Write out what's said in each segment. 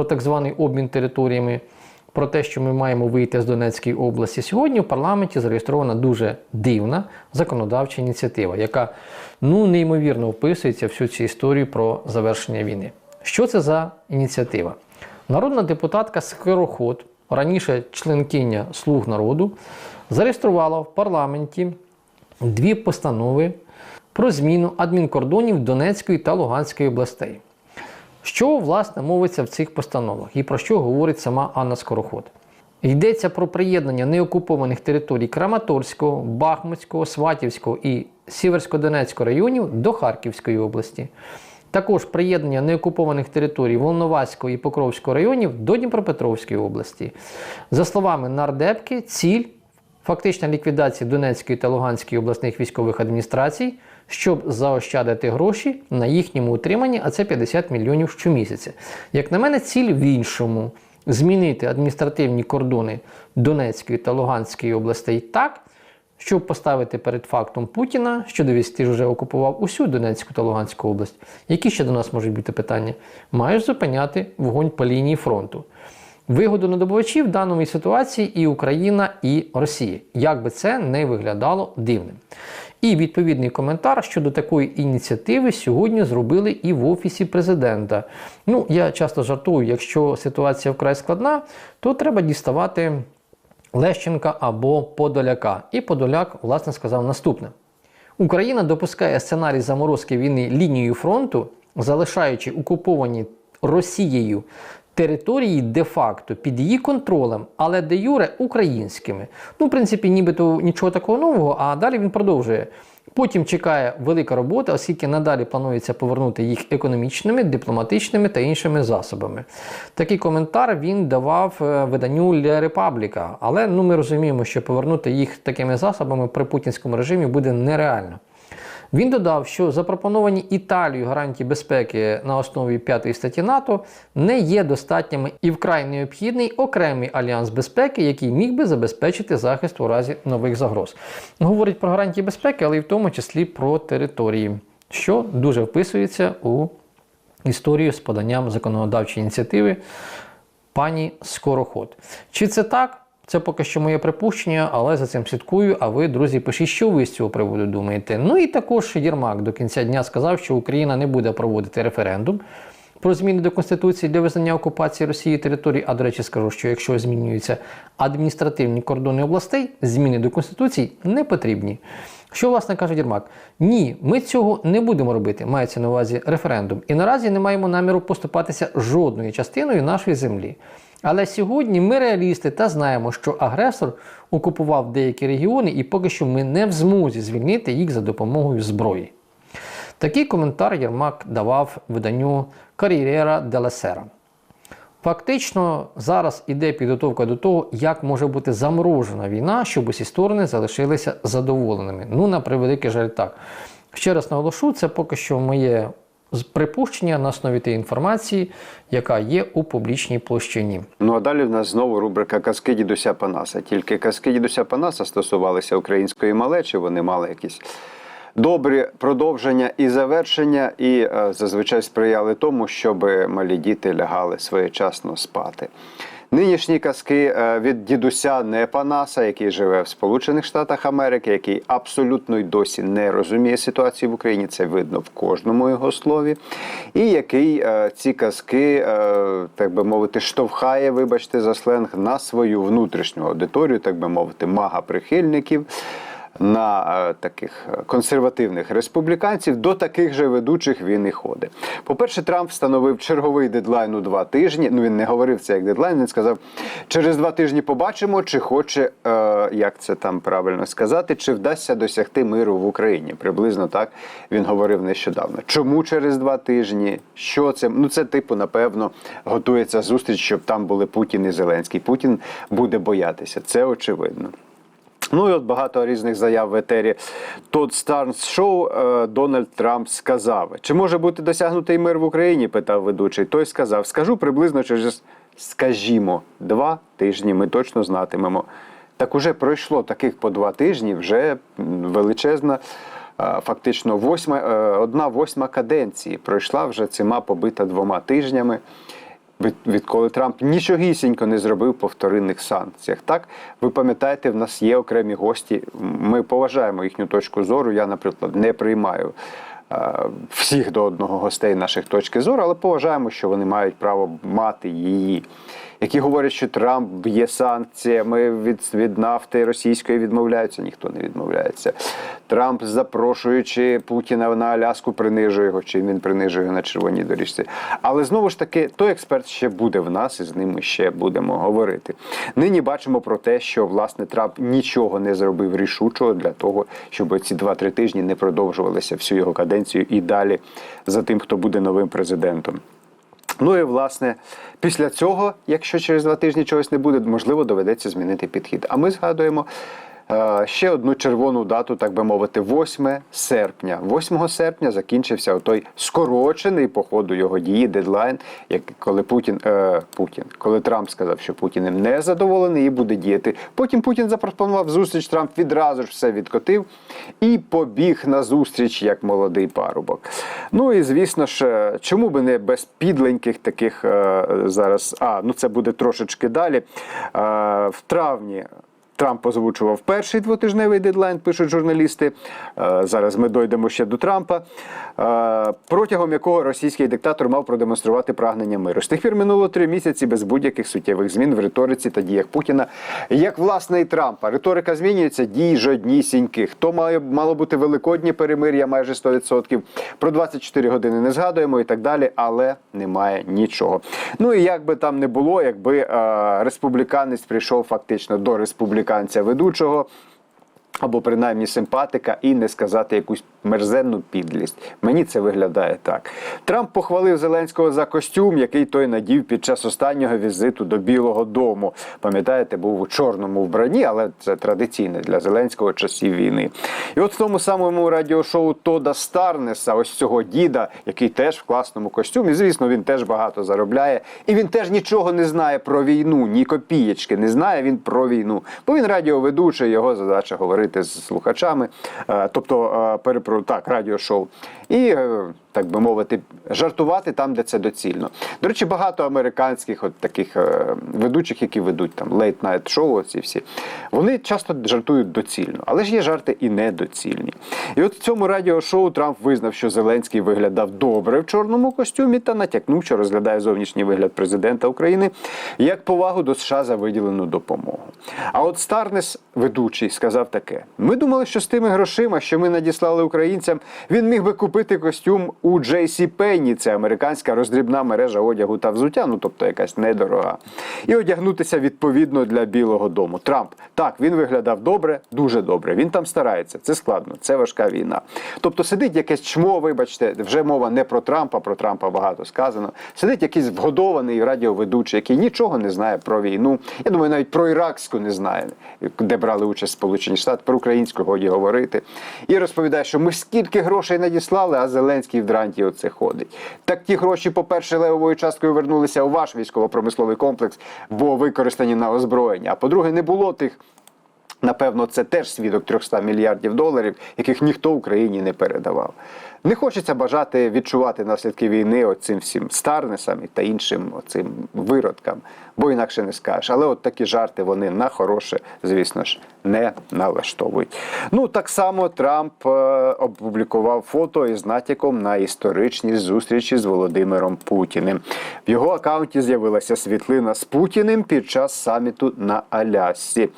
про так званий обмін територіями, про те, що ми маємо вийти з Донецької області. Сьогодні в парламенті зареєстрована дуже дивна законодавча ініціатива, яка ну неймовірно вписується всю цю історію про завершення війни. Що це за ініціатива? Народна депутатка Скороход, раніше членкиня Слуг народу, зареєструвала в парламенті дві постанови про зміну адмінкордонів Донецької та Луганської областей. Що власне мовиться в цих постановах і про що говорить сама Анна Скороход? Йдеться про приєднання неокупованих територій Краматорського, Бахмутського, Сватівського і Сіверсько-Донецького районів до Харківської області. Також приєднання неокупованих територій Волноваського і Покровського районів до Дніпропетровської області. За словами нардепки, ціль фактична ліквідація Донецької та Луганської обласних військових адміністрацій, щоб заощадити гроші на їхньому утриманні, а це 50 мільйонів щомісяця. Як на мене, ціль в іншому змінити адміністративні кордони Донецької та Луганської областей так, щоб поставити перед фактом Путіна, що дивись, ти вже окупував усю Донецьку та Луганську область. Які ще до нас можуть бути питання? Маєш зупиняти вогонь по лінії фронту. Вигоду надобувачів в даній ситуації і Україна, і Росія. Як би це не виглядало дивним. І відповідний коментар щодо такої ініціативи сьогодні зробили і в Офісі президента. Ну, я часто жартую, якщо ситуація вкрай складна, то треба діставати Лещенка або Подоляка. І Подоляк, власне, сказав наступне: Україна допускає сценарій заморозки війни лінією фронту, залишаючи окуповані Росією території де-факто під її контролем, але де юре українськими. Ну, в принципі, нібито нічого такого нового, а далі він продовжує. Потім чекає велика робота, оскільки надалі планується повернути їх економічними, дипломатичними та іншими засобами. Такий коментар він давав е, виданню Ля Репабліка, але ну, ми розуміємо, що повернути їх такими засобами при путінському режимі буде нереально. Він додав, що запропоновані Італією гарантії безпеки на основі 5 статті НАТО не є достатніми і вкрай необхідний окремий альянс безпеки, який міг би забезпечити захист у разі нових загроз. Говорить про гарантії безпеки, але й в тому числі про території, що дуже вписується у історію з поданням законодавчої ініціативи пані Скороход. Чи це так? Це поки що моє припущення, але за цим слідкую. А ви, друзі, пишіть, що ви з цього приводу думаєте. Ну і також Єрмак до кінця дня сказав, що Україна не буде проводити референдум про зміни до Конституції для визнання окупації Росії території. А до речі, скажу, що якщо змінюються адміністративні кордони областей, зміни до Конституції не потрібні. Що, власне, каже Єрмак? Ні, ми цього не будемо робити, мається на увазі референдум. І наразі не маємо наміру поступатися жодною частиною нашої землі. Але сьогодні ми реалісти та знаємо, що агресор окупував деякі регіони, і поки що ми не в змозі звільнити їх за допомогою зброї. Такий коментар Єрмак давав виданню Кар'єра де Сера. Фактично, зараз іде підготовка до того, як може бути заморожена війна, щоб усі сторони залишилися задоволеними. Ну, на превеликий жаль, так. Ще раз наголошу, це поки що моє припущення на основі тієї інформації, яка є у публічній площині. Ну а далі в нас знову рубрика Казки дідуся Панаса. Тільки казки дідуся Панаса стосувалися української малечі, вони мали якісь добрі продовження і завершення, і е, зазвичай сприяли тому, щоб малі діти лягали своєчасно спати. Нинішні казки е, від дідуся Непанаса, який живе в Сполучених Штатах Америки, який абсолютно й досі не розуміє ситуації в Україні. Це видно в кожному його слові, і який е, ці казки, е, так би мовити, штовхає, вибачте, за сленг на свою внутрішню аудиторію, так би мовити, мага-прихильників на е, таких консервативних республіканців, до таких же ведучих він і ходить. По-перше, Трамп встановив черговий дедлайн у два тижні. Ну він не говорив це як дедлайн. Він сказав, через два тижні побачимо, чи хоче, е, як це там правильно сказати, чи вдасться досягти миру в Україні. Приблизно так він говорив нещодавно. Чому через два тижні? Що це? Ну це типу, напевно, готується зустріч, щоб там були Путін і Зеленський. Путін буде боятися. Це очевидно. Ну і от багато різних заяв в етері. Тодд Старнс шоу Дональд Трамп сказав: чи може бути досягнутий мир в Україні? питав ведучий. Той сказав: Скажу приблизно через, скажімо, два тижні. Ми точно знатимемо. Так уже пройшло таких по два тижні, вже величезна. е, Фактично, восьма, е, одна восьма каденції пройшла вже цима побита двома тижнями. Від- відколи Трамп нічогісінько не зробив по вторинних санкціях. Так, ви пам'ятаєте, в нас є окремі гості. Ми поважаємо їхню точку зору. Я, наприклад, не приймаю всіх до одного гостей наших точки зору, але поважаємо, що вони мають право мати її. Які говорять, що Трамп б'є санкціями від, від нафти російської відмовляються, ніхто не відмовляється. Трамп, запрошуючи Путіна на Аляску, принижує його, чи він принижує його на червоній доріжці. Але знову ж таки, той експерт ще буде в нас, і з ним ще будемо говорити. Нині бачимо про те, що власне Трамп нічого не зробив рішучого для того, щоб ці 2-3 тижні не продовжувалися всю його каденцію і далі за тим, хто буде новим президентом. Ну і власне, після цього, якщо через два тижні чогось не буде, можливо, доведеться змінити підхід. А ми згадуємо ще одну червону дату, так би мовити, 8 серпня. 8 серпня закінчився той скорочений по ходу його дії дедлайн, як коли Путін, е, Путін, коли Трамп сказав, що Путін ним не задоволений і буде діяти. Потім Путін запропонував зустріч. Трамп відразу ж все відкотив і побіг на зустріч як молодий парубок. Ну і звісно ж, е, чому би не без підленьких таких е, зараз. А ну це буде трошечки далі. Е, в травні. Трамп озвучував перший двотижневий дедлайн, пишуть журналісти. Е, Зараз ми дойдемо ще до Трампа, е, протягом якого російський диктатор мав продемонструвати прагнення миру. З тих пір минуло три місяці без будь-яких суттєвих змін в риториці та діях Путіна, як власне і Трампа. Риторика змінюється, дій жоднісінькі. Хто має мало бути великоднє перемир'я майже 100%, Про 24 години не згадуємо і так далі, але немає нічого. Ну і як би там не було, якби е, республіканець прийшов фактично до республіканця ведучого. Або принаймні симпатика, і не сказати якусь мерзенну підлість. Мені це виглядає так. Трамп похвалив Зеленського за костюм, який той надів під час останнього візиту до Білого Дому. Пам'ятаєте, був у чорному вбранні, але це традиційне для Зеленського часів війни. І от в тому самому радіошоу Тода Старнеса, ось цього діда, який теж в класному костюмі. Звісно, він теж багато заробляє, і він теж нічого не знає про війну, ні копієчки не знає він про війну. Бо він радіоведучий, його задача говорити з слухачами, е, тобто е, перепро так, радіошоу. І, е, так би мовити, жартувати там, де це доцільно. До речі, багато американських от таких е, ведучих, які ведуть там лейт-найт шоу, оці всі, вони часто жартують доцільно, але ж є жарти і недоцільні. І от в цьому радіошоу Трамп визнав, що Зеленський виглядав добре в чорному костюмі та натякнув, що розглядає зовнішній вигляд президента України як повагу до США за виділену допомогу. А от Старнес, ведучий, сказав таке: ми думали, що з тими грошима, що ми надіслали українцям, він міг би купити костюм у JC Penney, це американська роздрібна мережа одягу та взуття, ну тобто якась недорога, і одягнутися відповідно для Білого Дому. Трамп так він виглядав добре, дуже добре. Він там старається. Це складно, це важка війна. Тобто сидить якесь чмо, вибачте, вже мова не про Трампа, про Трампа багато сказано. Сидить якийсь вгодований радіоведучий, який нічого не знає про війну. Я думаю, навіть про іракську не знає, де брали участь Сполучені Штати, про українську годі говорити. І розповідає, що ми скільки грошей надіслали, а Зеленський в оце ходить. Так ті гроші, по-перше, левовою часткою вернулися у ваш військово-промисловий комплекс, бо використані на озброєння. А по-друге, не було тих. Напевно, це теж свідок 300 мільярдів доларів, яких ніхто Україні не передавав. Не хочеться бажати відчувати наслідки війни оцим всім старнесам та іншим оцим виродкам, бо інакше не скажеш. Але от такі жарти вони на хороше, звісно ж, не налаштовують. Ну так само Трамп е, опублікував фото із натяком на історичні зустрічі з Володимиром Путіним. В його акаунті з'явилася світлина з Путіним під час саміту на Алясці,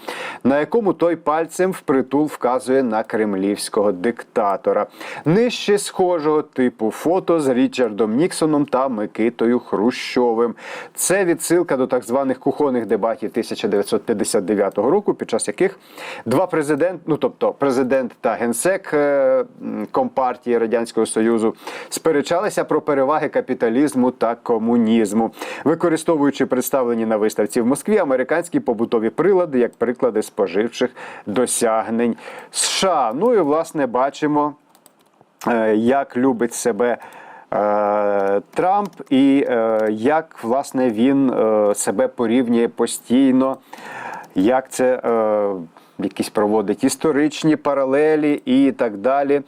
на якому той пальцем впритул вказує на кремлівського диктатора. Нижче схожого типу фото з Річардом Ніксоном та Микитою Хрущовим. Це відсилка до так званих кухонних дебатів 1959 року, під час яких два президенти, ну тобто президент та генсек е, Компартії Радянського Союзу, сперечалися про переваги капіталізму та комунізму, використовуючи представлені на виставці в Москві американські побутові прилади як приклади споживчих досягнень США. Ну і власне бачимо е, як любить себе Трамп, і е, як власне він е, себе порівнює постійно, як це. Якісь проводить історичні паралелі і так далі.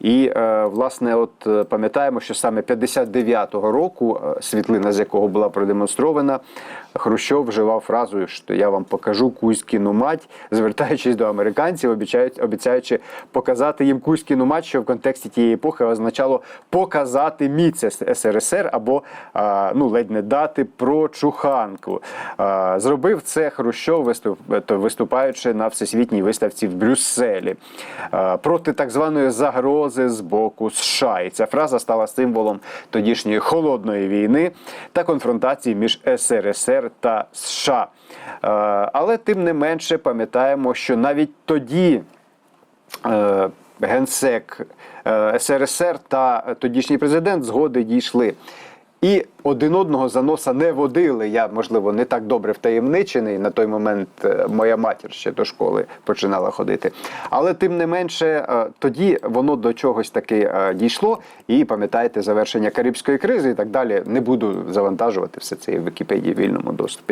І, е, власне, от е, пам'ятаємо, що саме 59-го року, е, світлина з якого була продемонстрована, Хрущов вживав фразу, що я вам покажу Кузькіну мать, звертаючись до американців, обіцяючи показати їм Кузькіну мать, що в контексті тієї епохи означало показати міць СРСР або ну, ледь не дати про чуханку. Зробив це Хрущов, виступаючи на всесвітній виставці в Брюсселі проти так званої загрози з боку США. І ця фраза стала символом тодішньої холодної війни та конфронтації між СРСР та США. Е, Але тим не менше пам'ятаємо, що навіть тоді. е, Генсек е, СРСР та тодішній президент згоди дійшли. І один одного за носа не водили. Я, можливо, не так добре втаємничений. На той момент е, моя матір ще до школи починала ходити. Але тим не менше, е, тоді воно до чогось таки е, дійшло. І пам'ятаєте завершення Карибської кризи і так далі. Не буду завантажувати все це в Вікіпедії в вільному доступі.